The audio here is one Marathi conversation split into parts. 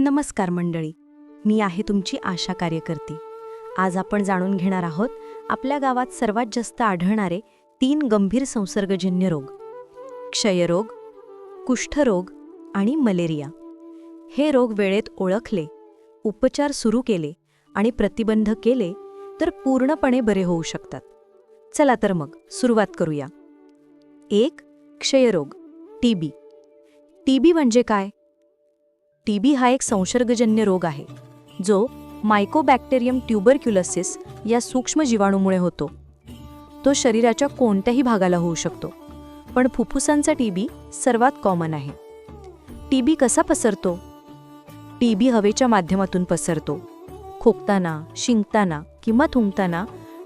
नमस्कार मंडळी मी आहे तुमची आशा कार्यकर्ती. आज आपण जाणून घेणार आहोत आपल्या गावात सर्वात जास्त आढळणारे तीन गंभीर संसर्गजन्य रोग. क्षयरोग कुष्ठरोग आणि मलेरिया. हे रोग वेळेत ओळखले उपचार सुरू केले आणि प्रतिबंध केले तर पूर्णपणे बरे होऊ शकतात. चला तर मग सुरुवात करूया. एक क्षयरोग टीबी टीबी म्हणजे काय? टीबी हा एक संसर्गजन्य रोग आहे जो मायकोबॅक्टेरियम ट्युबरक्युलसिस या सूक्ष्म जीवाणूमुळे होतो. तो शरीराच्या कोणत्याही भागाला होऊ शकतो पण फुफ्फुसांचा टीबी सर्वात कॉमन आहे. टीबी कसा पसरतो? टीबी हवेच्या माध्यमातून पसरतो. खोकताना शिंकताना किंवा थुंकताना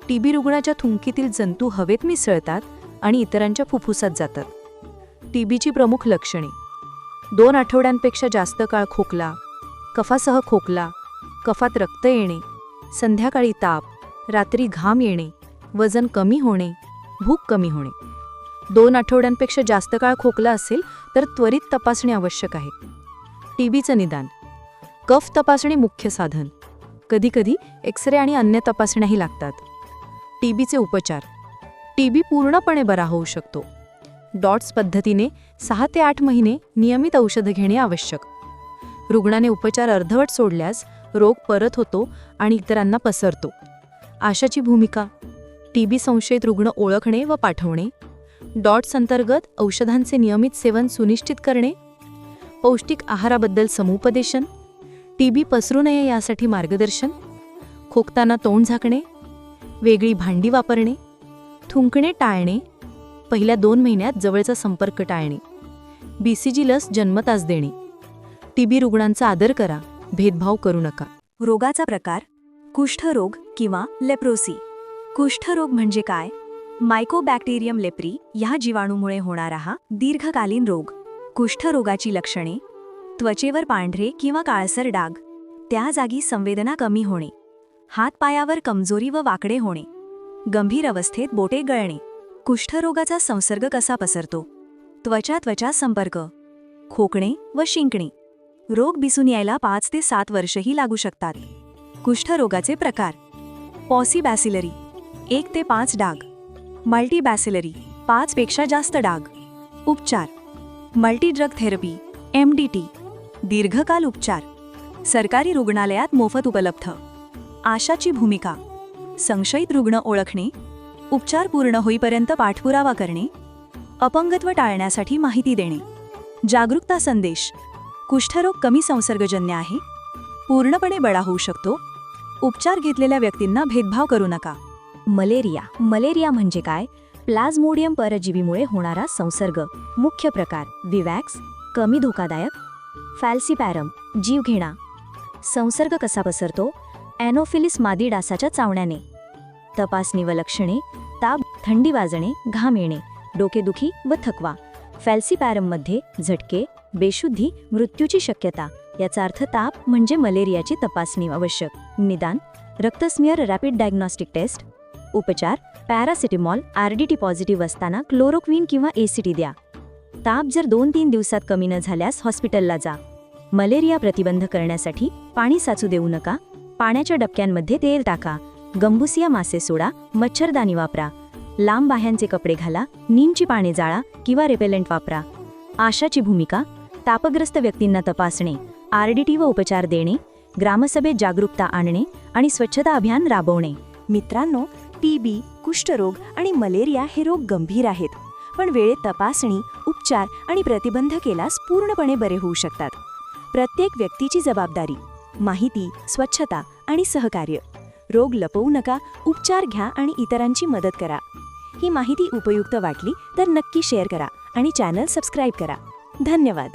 टीबी रुग्णाच्या थुंकीतील जंतू हवेत मिसळतात आणि इतरांच्या फुफ्फुसात जातात. टीबीची प्रमुख लक्षणे दोन आठवड्यांपेक्षा जास्त काळ खोकला कफासह खोकला कफात रक्त येणे संध्याकाळी ताप रात्री घाम येणे वजन कमी होणे भूक कमी होणे. दोन आठवड्यांपेक्षा जास्त काळ खोकला असेल तर त्वरित तपासणी आवश्यक आहे. टीबीचं निदान. कफ तपासणी मुख्य साधन. कधीकधी एक्सरे आणि अन्य तपासण्याही लागतात. टीबीचे उपचार. टीबी पूर्णपणे बरा होऊ शकतो. डॉट्स पद्धतीने सहा ते आठ महिने नियमित औषधं घेणे आवश्यक. रुग्णाने उपचार अर्धवट सोडल्यास रोग परत होतो आणि इतरांना पसरतो. आशाची भूमिका टीबी संशयित रुग्ण ओळखणे व पाठवणे डॉट्स अंतर्गत औषधांचे नियमित सेवन सुनिश्चित करणे पौष्टिक आहाराबद्दल समुपदेशन टीबी पसरू नये यासाठी मार्गदर्शन खोकताना तोंड झाकणे वेगळी भांडी वापरणे थुंकणे टाळणे पहिल्या दोन महिन्यात जवळचा संपर्क टाळणे. बी सी जी लस जन्मताच देणे. टीबी रुग्णांचा आदर करा भेदभाव करू नका. रोगाचा प्रकार कुष्ठरोग किंवा लेप्रोसी. कुष्ठरोग म्हणजे काय? मायकोबॅक्टेरियम लेप्री ह्या जीवाणूमुळे होणारा हा दीर्घकालीन रोग. कुष्ठरोगाची लक्षणे त्वचेवर पांढरे किंवा काळसर डाग त्या जागी संवेदना कमी होणे हातपायावर कमजोरी व वाकडे होणे गंभीर अवस्थेत बोटे गळणे. कुष्ठरोगाचा संसर्ग कसा पसरतो? त्वचा त्वचा संपर्क खोकणे व शिंकणे. रोग दिसून यायला पाच ते सात वर्षही लागू शकतात. कुष्ठरोगाचे प्रकार. पॉसिबॅसिलरी एक ते पाच डाग. मल्टीबॅसिलरी पाचपेक्षा जास्त डाग. उपचार. Multi drug therapy M D T. दीर्घकाल उपचार. सरकारी रुग्णालयात मोफत उपलब्ध. आशाची भूमिका. संशयित रुग्ण ओळखणे उपचार पूर्ण होईपर्यंत पाठपुरावा करणे अपंगत्व टाळण्यासाठी माहिती देणे. जागरूकता संदेश. कुष्ठरोग कमी संसर्गजन्य आहे. पूर्णपणे बळा होऊ शकतो. उपचार घेतलेल्या व्यक्तींना भेदभाव करू नका. मलेरिया. मलेरिया म्हणजे काय? प्लाझ्मोडियम परजीवीमुळे होणारा संसर्ग. मुख्य प्रकार. विवॅक्स. कमी धोकादायक. फॅल्सिपॅरम. जीवघेणा. संसर्ग कसा पसरतो? ॲनोफिलिस मादी डासाच्या चावण्याने. तपासणी व लक्षणे ताप थंडी वाजणे घाम येणे डोकेदुखी व थकवा. फॅल्सिपॅरममध्ये झटके बेशुद्धी मृत्यूची शक्यता याचा अर्थ ताप म्हणजे मलेरियाची तपासणी आवश्यक. निदान रक्तस्मियर रॅपिड डायग्नॉस्टिक टेस्ट. उपचार पॅरासिटेमॉल आरडीटी पॉझिटिव्ह असताना क्लोरोक्विन किंवा एसीटी द्या. ताप जर दोन तीन दिवसात कमी न झाल्यास हॉस्पिटलला जा. मलेरिया प्रतिबंध करण्यासाठी पाणी साचू देऊ नका. पाण्याच्या डबक्यांमध्ये तेल टाका. गंबुसिया मासे सोडा मच्छरदाणी वापरा. लांब बाह्यांचे कपडे घाला नीमची पाने जाळा किंवा रेपेलंट वापरा. आशाची भूमिका तापग्रस्त व्यक्तींना तपासणे आरडीटी व उपचार देणे ग्रामसभेत जागरूकता आणणे आणि स्वच्छता अभियान राबवणे. मित्रांनो टीबी कुष्ठरोग आणि मलेरिया हे रोग गंभीर आहेत पण वेळेत तपासणी उपचार आणि प्रतिबंध केल्यास पूर्णपणे बरे होऊ शकतात. प्रत्येक व्यक्तीची जबाबदारी माहिती स्वच्छता आणि सहकार्य. रोग लपवू नका उपचार घ्या आणि इतरांची मदत करा. ही माहिती उपयुक्त वाटली तर नक्की शेअर करा आणि चॅनल सबस्क्राईब करा. धन्यवाद.